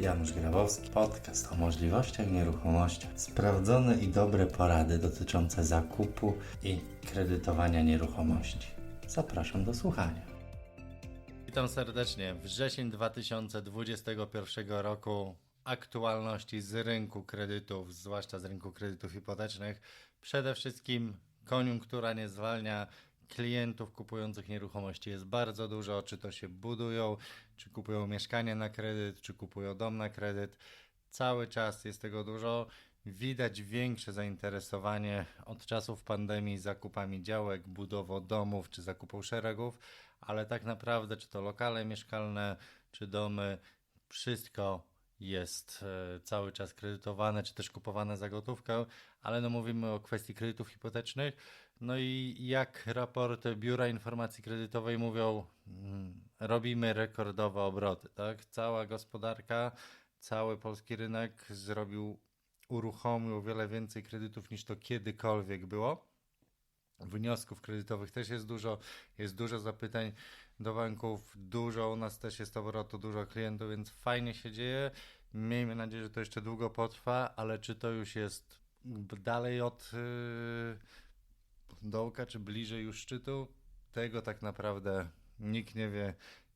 Janusz Grabowski, podcast o możliwościach nieruchomości. Sprawdzone i dobre porady dotyczące zakupu i kredytowania nieruchomości. Zapraszam do słuchania. Witam serdecznie. Wrzesień 2021 roku. Aktualności z rynku kredytów, zwłaszcza z rynku kredytów hipotecznych. Przede wszystkim koniunktura nie zwalnia klientów kupujących nieruchomości jest bardzo dużo, czy to się budują, czy kupują mieszkanie na kredyt, czy kupują dom na kredyt. Cały czas jest tego dużo. Widać większe zainteresowanie od czasów pandemii zakupami działek, budową domów czy zakupą szeregów, ale tak naprawdę, czy to lokale mieszkalne, czy domy, wszystko jest e, cały czas kredytowane, czy też kupowane za gotówkę, ale no mówimy o kwestii kredytów hipotecznych. No i jak raporty Biura Informacji Kredytowej mówią, mm, robimy rekordowe obroty, tak? Cała gospodarka, cały polski rynek zrobił, uruchomił wiele więcej kredytów niż to kiedykolwiek było. Wniosków kredytowych też jest dużo, jest dużo zapytań do banków, dużo u nas też jest obrotu, dużo klientów, więc fajnie się dzieje. Miejmy nadzieję, że to jeszcze długo potrwa, ale czy to już jest dalej od yy, dołka, czy bliżej już szczytu, tego tak naprawdę nikt nie wie.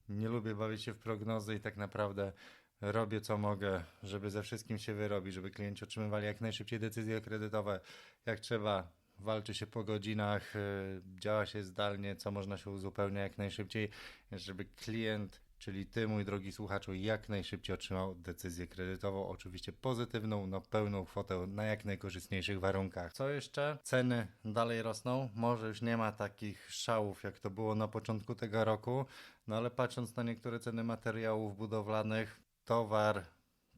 Nie lubię bawić się w prognozy i tak naprawdę robię co mogę, żeby ze wszystkim się wyrobić, żeby klienci otrzymywali jak najszybciej decyzje kredytowe, jak trzeba. Walczy się po godzinach, yy, działa się zdalnie, co można się uzupełnia jak najszybciej, żeby klient czyli Ty, mój drogi słuchaczu, jak najszybciej otrzymał decyzję kredytową, oczywiście pozytywną, na pełną kwotę, na jak najkorzystniejszych warunkach. Co jeszcze? Ceny dalej rosną, może już nie ma takich szałów, jak to było na początku tego roku, no ale patrząc na niektóre ceny materiałów budowlanych, towar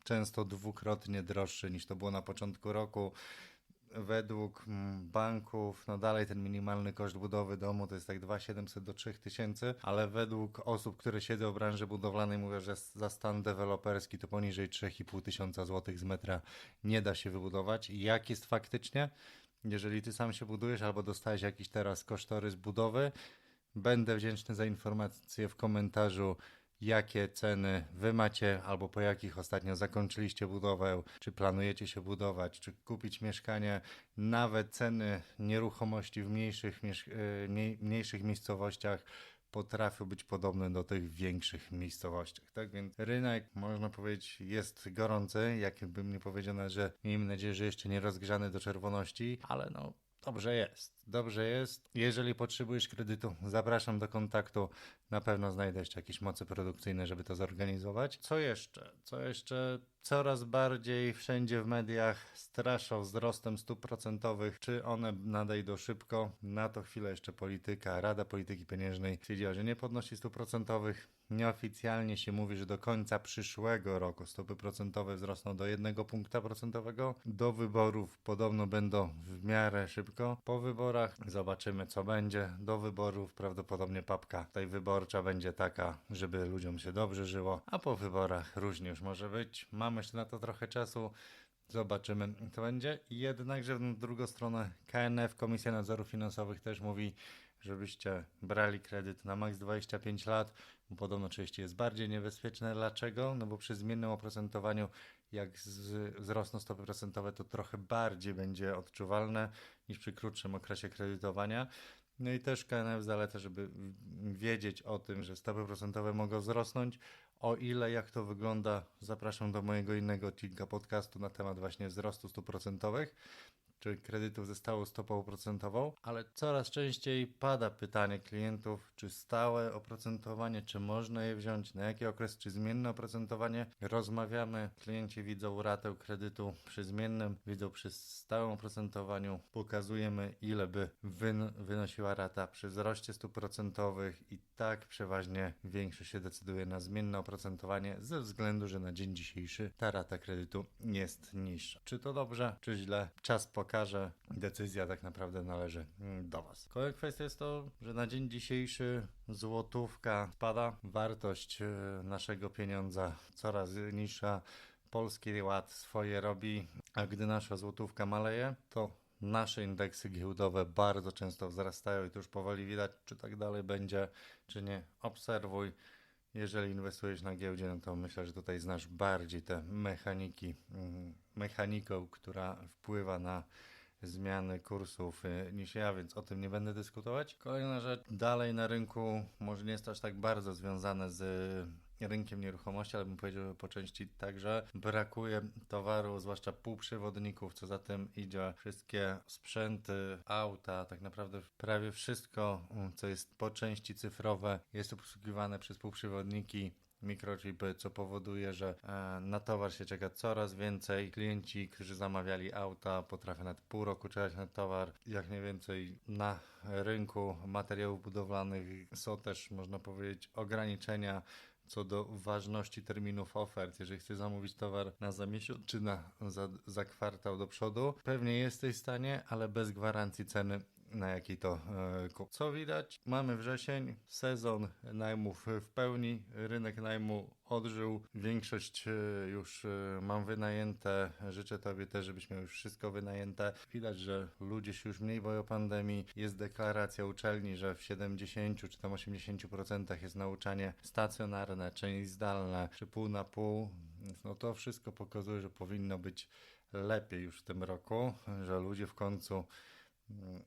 często dwukrotnie droższy niż to było na początku roku według mm, banków, no dalej ten minimalny koszt budowy domu to jest tak 2700 do 3000, ale według osób, które siedzą w branży budowlanej mówią, że za stan deweloperski to poniżej 3500 tysiąca złotych z metra nie da się wybudować. Jak jest faktycznie? Jeżeli ty sam się budujesz albo dostałeś jakiś teraz kosztorys budowy, będę wdzięczny za informację w komentarzu jakie ceny wy macie, albo po jakich ostatnio zakończyliście budowę, czy planujecie się budować, czy kupić mieszkanie. Nawet ceny nieruchomości w mniejszych, e, mniejszych miejscowościach potrafią być podobne do tych większych miejscowościach. Tak więc rynek, można powiedzieć, jest gorący. Jakbym nie powiedziano, że miejmy nadzieję, że jeszcze nie rozgrzany do czerwoności, ale no Dobrze jest, dobrze jest. Jeżeli potrzebujesz kredytu, zapraszam do kontaktu. Na pewno znajdę jeszcze jakieś mocy produkcyjne, żeby to zorganizować. Co jeszcze? Co jeszcze? Coraz bardziej wszędzie w mediach straszą wzrostem stóp procentowych. Czy one nadejdą szybko? Na to chwilę jeszcze polityka, Rada Polityki Pieniężnej stwierdziła, że nie podnosi stóp procentowych. Nieoficjalnie się mówi, że do końca przyszłego roku stopy procentowe wzrosną do jednego punkta procentowego. Do wyborów podobno będą w miarę szybko. Po wyborach zobaczymy, co będzie. Do wyborów prawdopodobnie papka tej wyborcza będzie taka, żeby ludziom się dobrze żyło, a po wyborach różnie już może być. Mamy jeszcze na to trochę czasu. Zobaczymy, co będzie. Jednakże w drugą stronę KNF, Komisja Nadzoru Finansowych też mówi, żebyście brali kredyt na maks 25 lat, bo podobno oczywiście jest bardziej niebezpieczne. Dlaczego? No bo przy zmiennym oprocentowaniu, jak wzrosną stopy procentowe, to trochę bardziej będzie odczuwalne niż przy krótszym okresie kredytowania. No i też KNF zaleca, żeby wiedzieć o tym, że stopy procentowe mogą wzrosnąć. O ile, jak to wygląda, zapraszam do mojego innego odcinka podcastu na temat właśnie wzrostu stóp procentowych czy kredytów ze stałą stopą procentową, ale coraz częściej pada pytanie klientów, czy stałe oprocentowanie, czy można je wziąć, na jaki okres, czy zmienne oprocentowanie. Rozmawiamy, klienci widzą ratę kredytu przy zmiennym, widzą przy stałym oprocentowaniu, pokazujemy ile by wyn wynosiła rata przy wzroście stóp procentowych i tak przeważnie większość się decyduje na zmienne oprocentowanie ze względu, że na dzień dzisiejszy ta rata kredytu jest niższa. Czy to dobrze, czy źle? Czas pokaże pokaże. Decyzja tak naprawdę należy mm, do Was. Kolejna kwestia jest to, że na dzień dzisiejszy złotówka spada, wartość e, naszego pieniądza coraz niższa. Polski Ład swoje robi, a gdy nasza złotówka maleje, to nasze indeksy giełdowe bardzo często wzrastają i to już powoli widać, czy tak dalej będzie, czy nie. Obserwuj Jeżeli inwestujesz na giełdzie, no to myślę, że tutaj znasz bardziej te mechaniki, mm, mechaniką, która wpływa na zmiany kursów y, niż ja, więc o tym nie będę dyskutować. Kolejna rzecz, dalej na rynku może nie jest aż tak bardzo związane z rynkiem nieruchomości, ale bym powiedział, po części także brakuje towaru, zwłaszcza półprzewodników, co za tym idzie wszystkie sprzęty, auta, tak naprawdę prawie wszystko, mm, co jest po części cyfrowe, jest obsługiwane przez półprzewodniki mikrochipy, co powoduje, że e, na towar się czeka coraz więcej. Klienci, którzy zamawiali auta, potrafią nawet pół roku czekać na towar. Jak mniej więcej na rynku materiałów budowlanych są też, można powiedzieć, ograniczenia co do ważności terminów ofert. Jeżeli chcesz zamówić towar na za miesiąc czy na, za, za kwartał do przodu, pewnie jesteś w stanie, ale bez gwarancji ceny na jaki to e. Co widać? Mamy wrzesień, sezon najmów w pełni, rynek najmu odżył, większość e, już e, mam wynajęte, życzę Tobie też, żebyś miał już wszystko wynajęte. Widać, że ludzie się już mniej boją pandemii, jest deklaracja uczelni, że w 70 czy tam 80% jest nauczanie stacjonarne, część zdalne, czy pół na pół, no to wszystko pokazuje, że powinno być lepiej już w tym roku, że ludzie w końcu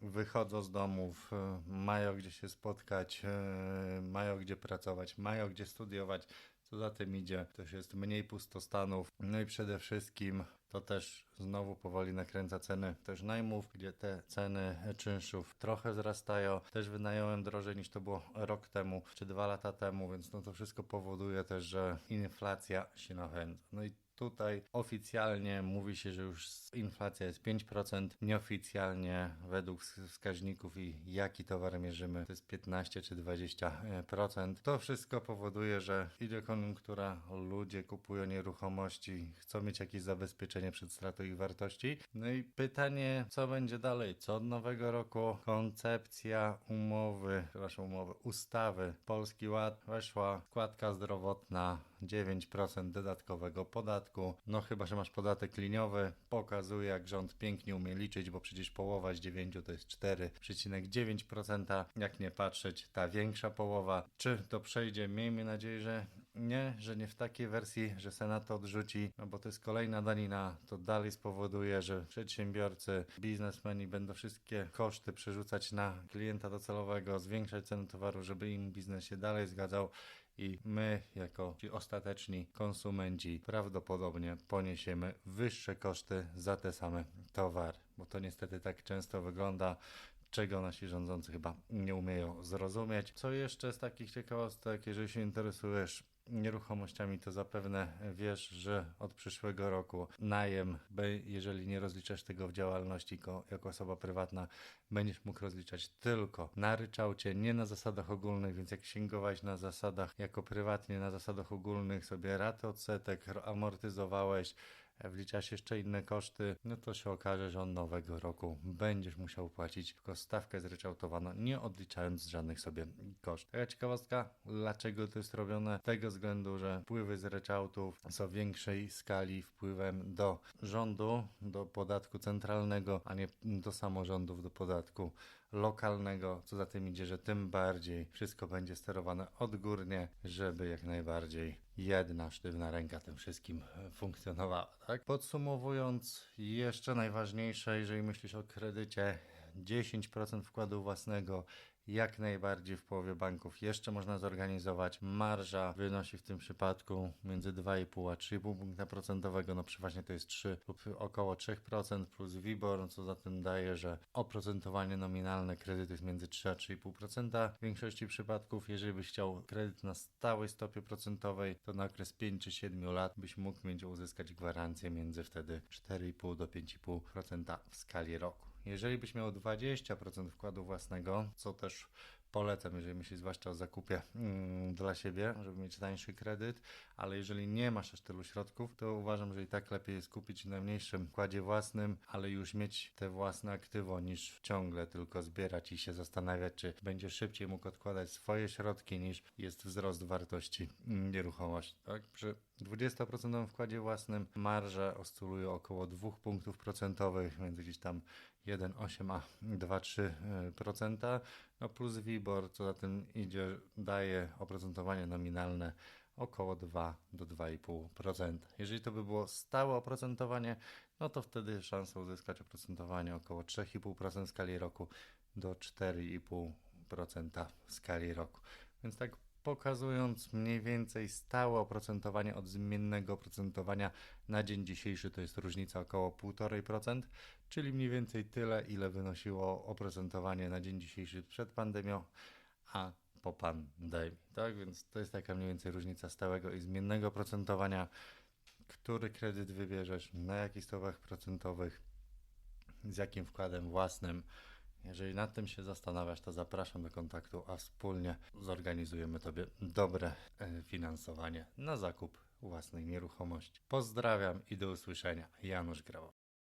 wychodzą z domów, mają gdzie się spotkać, e, mają gdzie pracować, mają gdzie studiować. Co za tym idzie, też jest mniej pustostanów. No i przede wszystkim to też znowu powoli nakręca ceny też najmów, gdzie te ceny czynszów trochę wzrastają. Też wynająłem drożej niż to było rok temu czy dwa lata temu, więc no to wszystko powoduje też, że inflacja się nachędza. No i Tutaj oficjalnie mówi się, że już inflacja jest 5%, nieoficjalnie według wskaźników i jaki towar mierzymy to jest 15 czy 20%. To wszystko powoduje, że idzie koniunktura, ludzie kupują nieruchomości, chcą mieć jakieś zabezpieczenie przed stratą ich wartości. No i pytanie, co będzie dalej? Co od nowego roku? Koncepcja umowy, przepraszam, umowy, ustawy Polski Ład weszła, składka zdrowotna 9% dodatkowego podatku. No chyba, że masz podatek liniowy, pokazuje jak rząd pięknie umie liczyć, bo przecież połowa z 9 to jest 4,9%. Jak nie patrzeć, ta większa połowa. Czy to przejdzie? Miejmy nadzieję, że nie, że nie w takiej wersji, że Senat to odrzuci, no bo to jest kolejna danina. To dalej spowoduje, że przedsiębiorcy, biznesmeni będą wszystkie koszty przerzucać na klienta docelowego, zwiększać cenę towaru, żeby im biznes się dalej zgadzał i my, jako ci ostateczni konsumenci, prawdopodobnie poniesiemy wyższe koszty za te same towary, bo to niestety tak często wygląda czego nasi rządzący chyba nie umieją zrozumieć. Co jeszcze z takich ciekawostek, jeżeli się interesujesz nieruchomościami, to zapewne wiesz, że od przyszłego roku najem, jeżeli nie rozliczasz tego w działalności jako osoba prywatna, będziesz mógł rozliczać tylko na ryczałcie, nie na zasadach ogólnych, więc jak sięgowałeś na zasadach jako prywatnie, na zasadach ogólnych sobie raty odsetek amortyzowałeś, wliczasz jeszcze inne koszty, no to się okaże, że od nowego roku będziesz musiał płacić tylko stawkę zryczałtowaną, nie odliczając żadnych sobie kosztów. Taka ciekawostka, dlaczego to jest robione? Z tego względu, że wpływy z ryczałtów są w większej skali wpływem do rządu, do podatku centralnego, a nie do samorządów, do podatku lokalnego. Co za tym idzie, że tym bardziej wszystko będzie sterowane odgórnie, żeby jak najbardziej jedna sztywna ręka tym wszystkim funkcjonowała. Tak? Podsumowując, jeszcze najważniejsze, jeżeli myślisz o kredycie, 10% wkładu własnego jak najbardziej w połowie banków jeszcze można zorganizować. Marża wynosi w tym przypadku między 2,5 a 3,5 punkta procentowego, no przeważnie to jest 3 lub około 3% plus WIBOR, co za tym daje, że oprocentowanie nominalne kredytu jest między 3 a 3,5%. W większości przypadków, jeżeli byś chciał kredyt na stałej stopie procentowej, to na okres 5 czy 7 lat byś mógł mieć uzyskać gwarancję między wtedy 4,5 do 5,5% w skali roku. Jeżeli byś miał 20% wkładu własnego, co też polecam, jeżeli myślisz zwłaszcza o zakupie mm, dla siebie, żeby mieć tańszy kredyt, ale jeżeli nie masz aż tylu środków, to uważam, że i tak lepiej jest kupić na mniejszym wkładzie własnym, ale już mieć te własne aktywo, niż ciągle tylko zbierać i się zastanawiać, czy będziesz szybciej mógł odkładać swoje środki, niż jest wzrost wartości nieruchomości. Tak? Przy 20% wkładzie własnym marże oscylują około 2 punktów procentowych, między gdzieś tam 1,8 a 2,3%, no plus WIBOR, co za tym idzie, daje oprocentowanie nominalne około 2 do 2,5%. Jeżeli to by było stałe oprocentowanie, no to wtedy szansa uzyskać oprocentowanie około 3,5% w skali roku do 4,5% w skali roku. Więc tak pokazując mniej więcej stałe oprocentowanie od zmiennego oprocentowania na dzień dzisiejszy to jest różnica około 1,5%, czyli mniej więcej tyle, ile wynosiło oprocentowanie na dzień dzisiejszy przed pandemią, a po pandemii. Tak więc to jest taka mniej więcej różnica stałego i zmiennego oprocentowania, który kredyt wybierzesz, na jakich stopach procentowych, z jakim wkładem własnym. Jeżeli nad tym się zastanawiasz, to zapraszam do kontaktu, a wspólnie zorganizujemy Tobie dobre e, finansowanie na zakup własnej nieruchomości. Pozdrawiam i do usłyszenia. Janusz Grabow.